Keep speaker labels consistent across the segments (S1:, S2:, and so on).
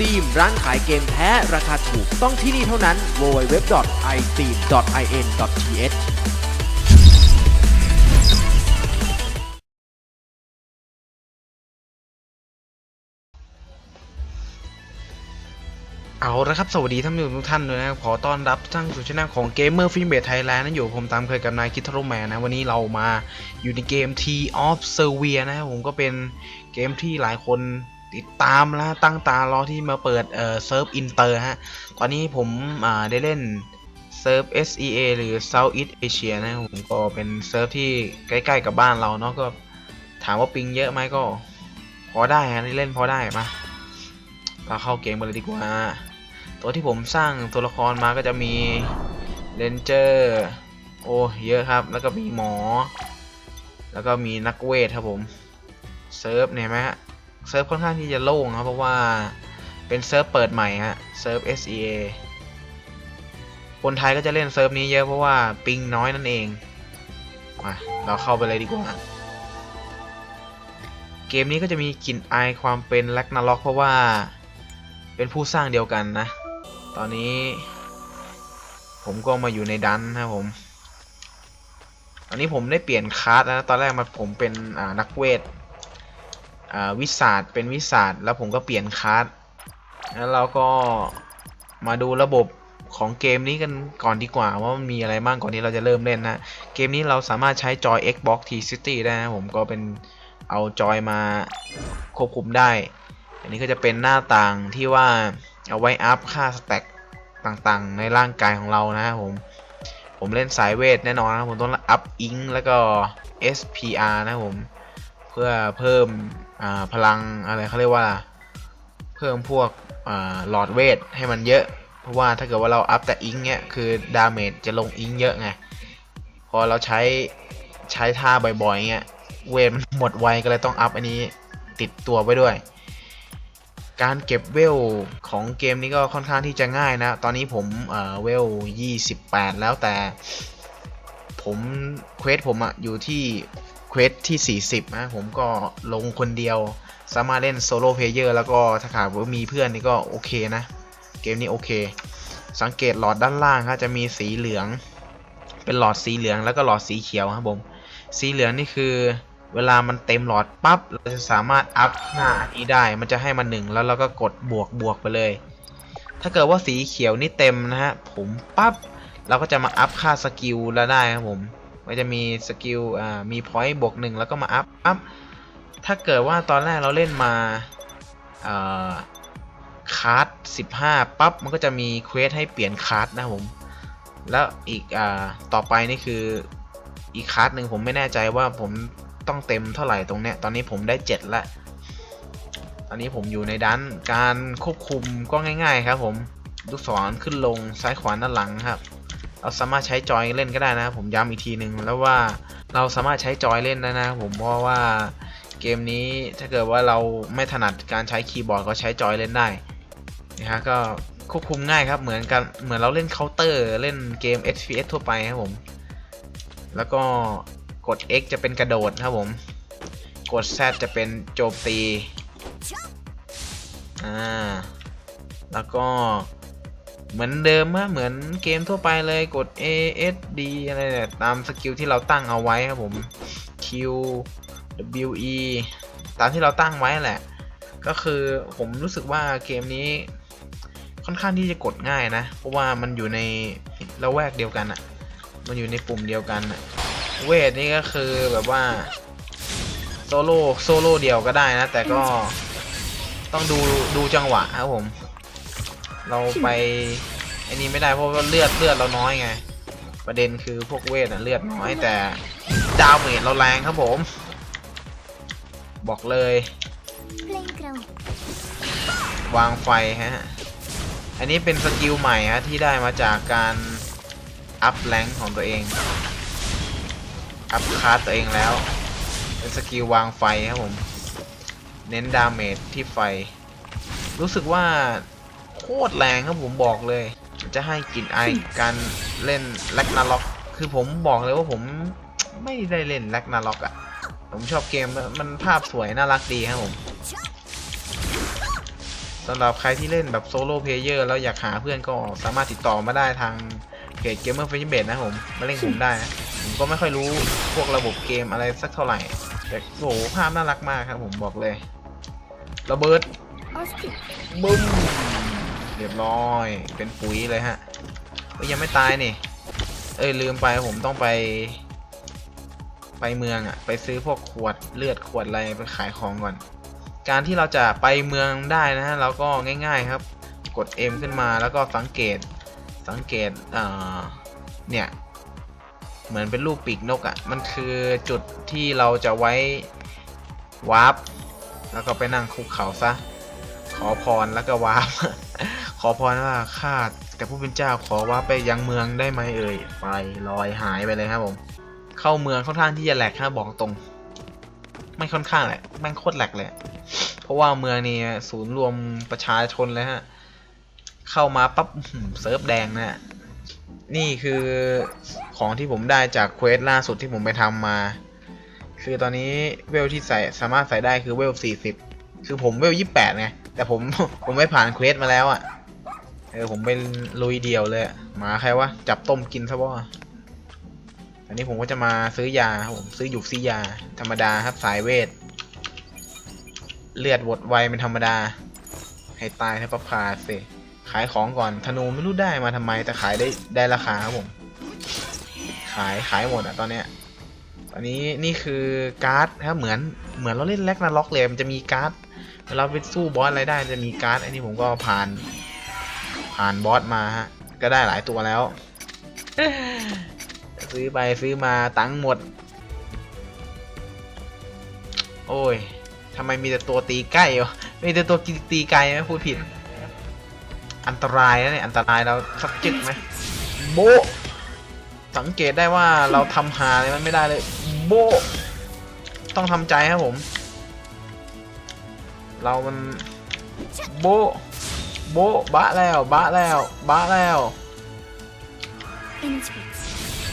S1: ไอทีมร้านขายเกมแท้ ราคาถูกต้องที่นี่เท่านั้น www.iteam.in.th
S2: เอาละครับ สวัสดีท่านผู้ชมทุกท่านด้วยนะครับขอต้อนรับทุกท่านสู่ช่องของ Gamer f i l m b a t Thailand นะอยู่ผมตามเคยกับนายคิทโรแมนนะ วันนี้เรามาอยู่ในเกม T of s e r v i a นะครับผมก็เป็นเกมที่หลายคน ติดตามและตั้งตารอที่มาเปิดเอ่อเซิร์ฟอินเตอร์ฮะ ตอนนี้ผมอ่าได้เล่นเซิร์ฟ SEA หรือ Southeast Asia นะผมก็เป็นเซิร์ฟที่ใกล้ๆกับบ้านเราเนาะก็ถามว่าปิงเยอะไหมก็ พอได้ฮะได้เล่นพอได้มาเราเข้าเกมกันเลยดีกว่า ตัวที่ผมสร้างตัวละครมาก็จะมีเรนเจอร์โอ้เยอะครับ แล้วก็มีหมอ แล้วก็มีนักเวทครับผมเซิร์ฟเนี่ยไหมฮะ เซิร์ฟค่อนข้างที่จะโล่งครับเพราะว่าเป็นเซิร์ฟเปิดใหม่ฮะเซิร์ฟ SEA คนไทยก็จะเล่นเซิร์ฟนี้เยอะเพราะว่าปิงน้อยนั่นเองมาเราเข้าไปเลยดีกว่า เกมนี้ก็จะมีกลิ่นอายความเป็นแลกนาล็อกเพราะว่าเป็นผู้สร้างเดียวกันนะ ตอนนี้ ผมก็มาอยู่ในดันนะผม ตอนนี้ผมได้เปลี่ยนคลาสแล้วนะ ตอนแรกมาผมเป็นนักเวท วิสาดเป็นวิสาดแล้วผมก็เปลี่ยนคลาสแล้วเราก็มาดูระบบของเกมนี้กันก่อนดีกว่า ว่ามันมีอะไรบ้างก่อนที่เราจะเริ่มเล่นนะ เกมนี้เราสามารถใช้จอย Xbox T City ได้นะผมก็เป็นเอาจอยมาควบคุมได้ อันนี้ก็จะเป็นหน้าต่างที่ว่าเอาไว้อัพค่าสแต็กต่างๆ ในร่างกายของเรานะครับผม ผมเล่นสายเวทแน่นอนนะผมต้องอัพอิงแล้วก็ SPR นะครับผม เพื่อเพิ่ม พลังอะไรเขาเรียกว่า เพิ่มพวกหลอดเวทให้มันเยอะ เพราะว่าถ้าเกิดว่าเราอัพแต่อิงเนี่ยคือดาเมจจะลงอิงเยอะไง พอเราใช้ใช้ท่าบ่อยๆเงี้ยเวทมันหมดไวก็เลยต้องอัพอันนี้ติดตัวไว้ด้วย การเก็บเวลของเกมนี้ก็ค่อนข้างที่จะง่ายนะ ตอนนี้ผมเอ่อเวล 28 แล้วแต่ผมเควสผมอะอยู่ที่ เควสที่ 40นะผมก็ลงคนเดียว สามารถเล่นโซโล่เพลเยอร์แล้วก็ถ้าขาดว่ามีเพื่อนนี่ก็โอเคนะ เกมนี้โอเค สังเกตหลอดด้านล่างครับจะมีสีเหลือง เป็นหลอดสีเหลืองแล้วก็หลอดสีเขียวครับผมสีเหลืองนี่คือเวลามันเต็มหลอดปั๊บเราจะสามารถอัพหน้านี้ได้ มันจะให้มันหนึ่งแล้วเราก็กดบวกบวกไปเลย ถ้าเกิดว่าสีเขียวนี่เต็มนะฮะผมปั๊บเราก็จะมาอัพค่าสกิลแล้วได้ครับผม มันจะมีสกิลอ่ามีพอยต์บวกหนึ่งแล้วก็มาอัพอัพถ้าเกิดว่าตอนแรกเราเล่นมาอ่าคาร์ด15 ปั๊บ มันก็จะมีเควสให้เปลี่ยนคาร์ดนะผม แล้วอีกอ่าต่อไปนี่คืออีกคาร์ดหนึ่งผมไม่แน่ใจว่าผมต้องเต็มเท่าไหร่ตรงเนี้ย ตอนนี้ผมได้ 7ล้วตอนนี้ผมอยู่ในด้านการควบคุมก็ง่าย ๆ ครับผม ลูกศรขึ้นลงซ้ายขวาด้านหลังครับ เราสามารถใช้จอยเล่นก็ได้นะ ผมย้ำอีกทีหนึ่งแล้วว่าเราสามารถใช้จอยเล่นได้นะ ผมเพราะว่าเกมนี้ถ้าเกิดว่าเราไม่ถนัดการใช้คีย์บอร์ดก็ใช้จอยเล่นได้นะฮะก็ควบคุมง่ายครับ เหมือนกันเหมือนเราเล่นเคาน์เตอร์เล่นเกม FPS ทั่วไปครับผม แล้วก็กด X จะเป็นกระโดดครับผม กด Z จะเป็นโจมตี อ่า แล้วก็ เหมือนเดิมอะเหมือนเกมทั่วไปเลยกด A S D อะไรเนี่ยตามสกิลที่เราตั้งเอาไว้ครับผม Q W E ตามที่เราตั้งไว้แหละ ก็คือผมรู้สึกว่าเกมนี้ค่อนข้างที่จะกดง่ายนะ เพราะว่ามันอยู่ในละแวกเดียวกันอะมันอยู่ในปุ่มเดียวกันอะเวทนี่ก็คือแบบว่าโซโล่โซโล่เดียวก็ได้นะ แต่ก็ต้องดูดูจังหวะครับผม เราไปไอ้นี้ไม่ได้เพราะว่าเลือดเลือดเราน้อยไง ประเด็นคือพวกเวทอะเลือดน้อยแต่ดาวเมจเราแรงครับผม บอกเลย วางไฟฮะ อันนี้เป็นสกิลใหม่ฮะที่ได้มาจากการอัพแรงของตัวเอง อัพคาร์ตัวเองแล้ว เป็นสกิลวางไฟครับผม เน้นดาเมจที่ไฟ รู้สึกว่า ตรแรงครับผมบอกเลย จะให้กลิ่นไอายการเล่นแลกนาล็อก คือผมบอกเลยว่าผมไม่ได้เล่นแลกนาล็อกอะผมชอบเกมมันภาพสวยน่ารักดีครับผมสำหรับใครที่เล่นแบบโซโล่เพลเยอร์แล้วอยากหาเพื่อนก็สามารถติดต่อมาได้ทางเพจ Gamer f a c e b a s e นะผมมาเล่นผมได้นะผมก็ไม่ค่อยรู้พวกระบบเกมอะไรสักเท่าไหร่ แต่โหภาพน่ารักมากครับผมบอกเลยระเบิดบึ้ม เรียบร้อย เป็นปุ๋ยเลยฮะเอ้ยยังไม่ตายนี่ เอ้ยลืมไปผมต้องไป ไปเมืองอะไปซื้อพวกขวดเลือดขวดอะไรไปขายของก่อน การที่เราจะไปเมืองได้นะฮะเราก็ง่ายๆครับ กด M ขึ้นมาแล้วก็สังเกต สังเกตเอ่อเนี่ย เหมือนเป็นรูปปีกนกอะ่ะมันคือจุดที่เราจะไว้วาร์ปแล้วก็ไปนั่งคุกเขาซะ ขอพรแล้วก็วาร์ป ขอพรว่าข้าแต่ผู้เป็นเจ้าขอว่าไปยังเมืองได้ไหมเอ่ยไปลอยหายไปเลยครับผม เข้าเมืองค่อนข้างที่จะแหลกครับบอกตรงไม่ค่อนข้างแหละแม่งโคตรแหลกเลย เพราะว่าเมืองนี้ศูนย์รวมประชาชนเลยฮะเข้ามาปั๊บเซิร์ฟแดงนะฮะนี่คือของที่ผมได้จากเควสล่าสุดที่ผมไปทำมา คือตอนนี้เวลที่ใส่สามารถใส่ได้คือเวล40 คือผมเวล28ไงแต่ผมผมไม่ผ่านเควสมาแล้วอะ่ะ เออผมไปลุยเดียวเลยหมาใครวะจับต้มกินซะบ่อันนี้ผมก็จะมาซื้อยาครับผมซื้อหยุกซื้อยา ธรรมดาครับสายเวท เลือดบดไวเป็นธรรมดา ให้ตายให้ประพาสิขายของก่อนธนูไม่รู้ได้มาทำไมแต่ขายได้ได้ราคาครับผม ขายขายหมดอะตอนเนี้ยตอนนี้นี่คือการ์ดครับเหมือนเหมือนเราเล่นแล็กนาล็อกเลยมันจะมีการ์ดเวลาไปสู้บอสอะไรได้จะมีการ์ดอันนี้ผมก็ผ่าน ผ่านบอสมาฮะ ก็ได้หลายตัวแล้ว ซื้อไปซื้อมาตังค์หมด โอ้ยทำไมมีแต่ตัวตีใกล้วะมีแต่ตัวตีไกลไหมพูดผิด อันตรายนะเนี่ยอันตรายเราสักจึกไหมโบะสังเกตได้ว่าเราทำหาอะไรมันไม่ได้เลย โบะต้องทำใจครับผม เรามันโบะ โบบะแล้วบะแล้วบะแล้ว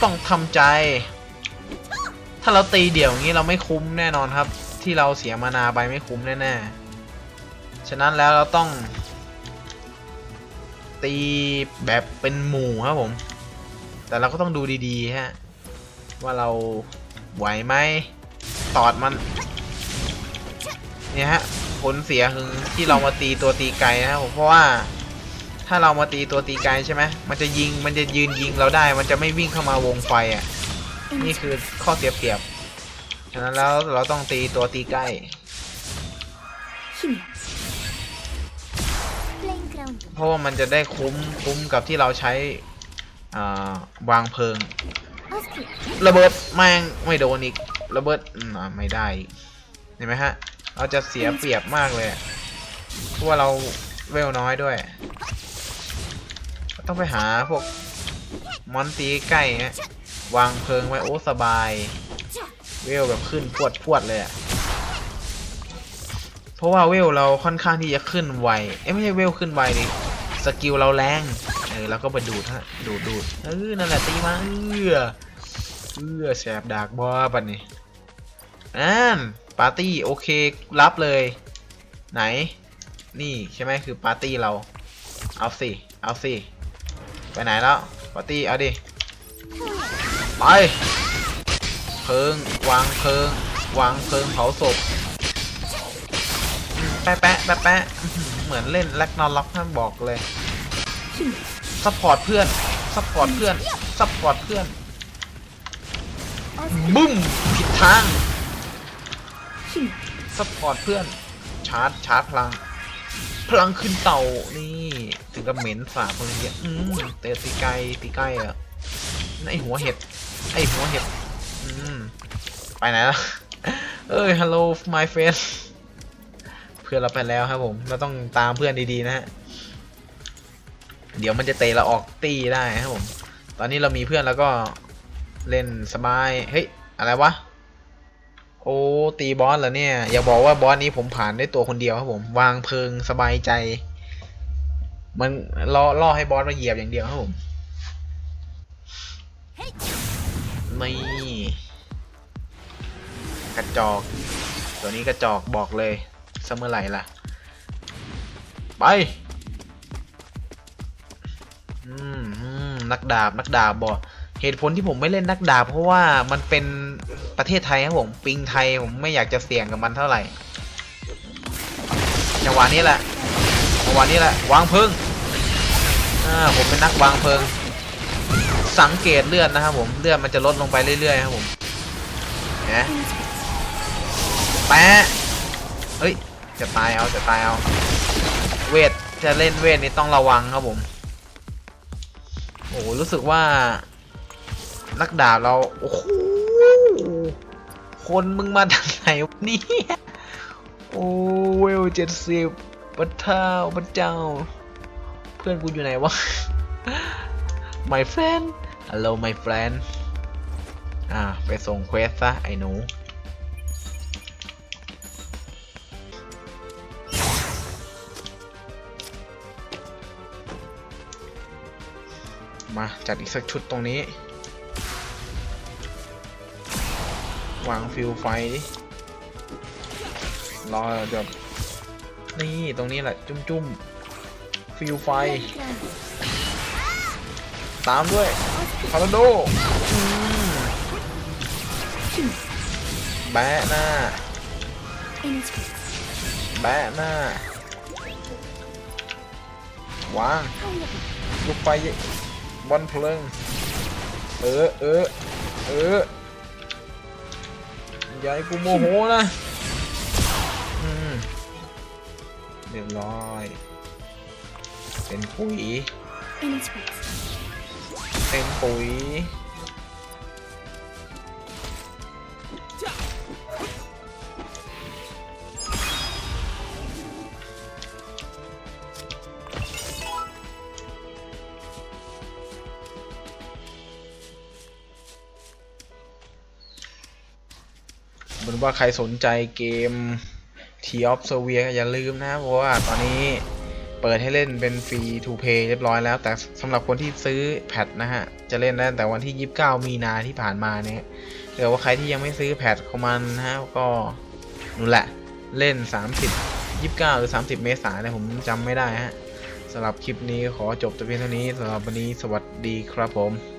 S2: ต้องทำใจ ถ้าเราตีเดี่ยวอย่างนี้เราไม่คุ้มแน่นอนครับ ที่เราเสียมานาไปไม่คุ้มแน่ๆ ฉะนั้นแล้วเราต้อง ตีแบบเป็นหมู่ครับผม แต่เราก็ต้องดูดีๆฮะ ว่าเราไหวไหมตอดมัน เนี่ยฮะ ผลเสียคือที่เรามาตีตัวตีไกลนะครับผมเพราะว่าถ้าเรามาตีตัวตีไกลใช่ไหมมันจะยิงมันจะยืนยิงเราได้ มันจะไม่วิ่งเข้ามาวงไฟอะนี่คือข้อเสียเปรียบฉะนั้นแล้วเราต้องตีตัวตีใกล้เพราะว่ามันจะได้คุ้มคุ้มกับที่เราใช้อ่าวางเพลิง ระเบิดแม่งไม่โดนอีกระเบิดอ่าไม่ได้เห็นไหมฮะ เราจะเสียเปรียบมากเลยเพราะว่าเราเวลน้อยด้วย ต้องไปหาพวกมอนตีใกล้ฮะวางเพลิงไว้โอ้สบาย เวลแบบขึ้นพวดพวดเลยอะเพราะว่าเวลเราค่อนข้างที่จะขึ้นไวเอ้ไม่ใช่เวลขึ้นไวดิสกิลเราแรงเออแล้วก็ไปดูดฮะดูดดูดเออนั่นแหละตีมาเอื้อเอื้อแสบดากบอปันนี่ นั่นปาร์ตี้โอเครับเลย ไหน นี่ใช่ไหมคือปาร์ตี้เรา เอาสิ เอาสิ ไปไหนแล้ว ปาร์ตี้ เอาดิ ไป เพิง วางเพิง วางเพิงเผาศพ แปะแปะแปะแปะเหมือนเล่นแล็กนอนล็อกท่านบอกเลยซัพพอร์ตเพื่อนซัพพอร์ตเพื่อนซัพพอร์ตเพื่อนบึ้ม ผิดทาง ซัพพอร์ตเพื่อน ชาร์จ ชาร์จพลัง พลังขึ้นเต่า นี่ ถึงกับเหม็นสาบอะไรเงี้ยอืมเตะตีไกลตีใกล้อะไอหัวเห็ด ไอหัวเห็ด อืม ไปไหนล่ะ เอ้ยฮัลโหล my friend เพื่อนเราไปแล้วครับผม เราต้องตามเพื่อนดีๆนะฮะ เดี๋ยวมันจะเตะเราออกตีได้ครับผม ตอนนี้เรามีเพื่อนแล้วก็เล่นสบาย เฮ้ย อะไรวะ โอ้ตีบอสเหรอเนี่ย อย่าบอกว่าบอสนี้ผมผ่านได้ตัวคนเดียวครับผม วางเพลิงสบายใจ มันล่อล่อให้บอสมาเหยียบอย่างเดียวครับผมไม่กระจอก ตัวนี้กระจอกบอกเลยเสมอไหร่ล่ะ ไปอืมนักดาบนักดาบบอก เหตุผลที่ผมไม่เล่นนักดาบเพราะว่ามันเป็นประเทศไทยครับผมปิงไทยผมไม่อยากจะเสี่ยงกับมันเท่าไหร่จังหวะนี้แหละจังหวะนี้แหละวางเพลิงอ่าผมเป็นนักวางเพลิง สังเกตเลือดนะครับผมเลือดมันจะลดลงไปเรื่อยๆครับผมนไหมแปะเฮ้ยจะตายเอาจะตายเอาเวทจะเล่นเวทนี่ต้องระวังครับผมโอ้รู้สึกว่า นักดาบเรา โอ้โห คนมึงมาจากไหนเนี่ยโอ้เวลเจ็ดสิบพระเท้าพระเจ้า เพื่อนกูอยู่ไหนวะ my friend hello my friend อ่า ไปส่งเควสซะ ไอ้หนูมาจัดอีกสักชุดตรงนี้ วางฟิวไฟดิรอจบนี่ตรงนี้แหละ จุ้มจุ้มๆฟิวไฟ ตามด้วยคาร์โดแบะหน้า แบะหน้าวางลูกไฟบอลเพลิง เออเออเออ ย่าให้กูโมโหนะอืมเรียบร้อย เป็นปุ๋ย เป็นปุ๋ย เหมือนว่าใครสนใจเกม t of s e v i a อย่าลืมนะเพราะว่าตอนนี้เปิดให้เล่นเป็นฟรี to play เรียบร้อยแล้ว แต่สำหรับคนที่ซื้อแพทนะฮะ จะเล่นได้แต่วันที่ 29 มีนาที่ผ่านมาเนี่ยเดี๋ยวว่าใครที่ยังไม่ซื้อแพทของมันนะฮะก็นู่นแหละเล่น 30 29 หรือ 30 เมษายนเนี่ยผมจำไม่ได้ฮะสำหรับคลิปนี้ขอจบแต่เพียงเท่านี้สำหรับวันนี้สวัสดีครับผม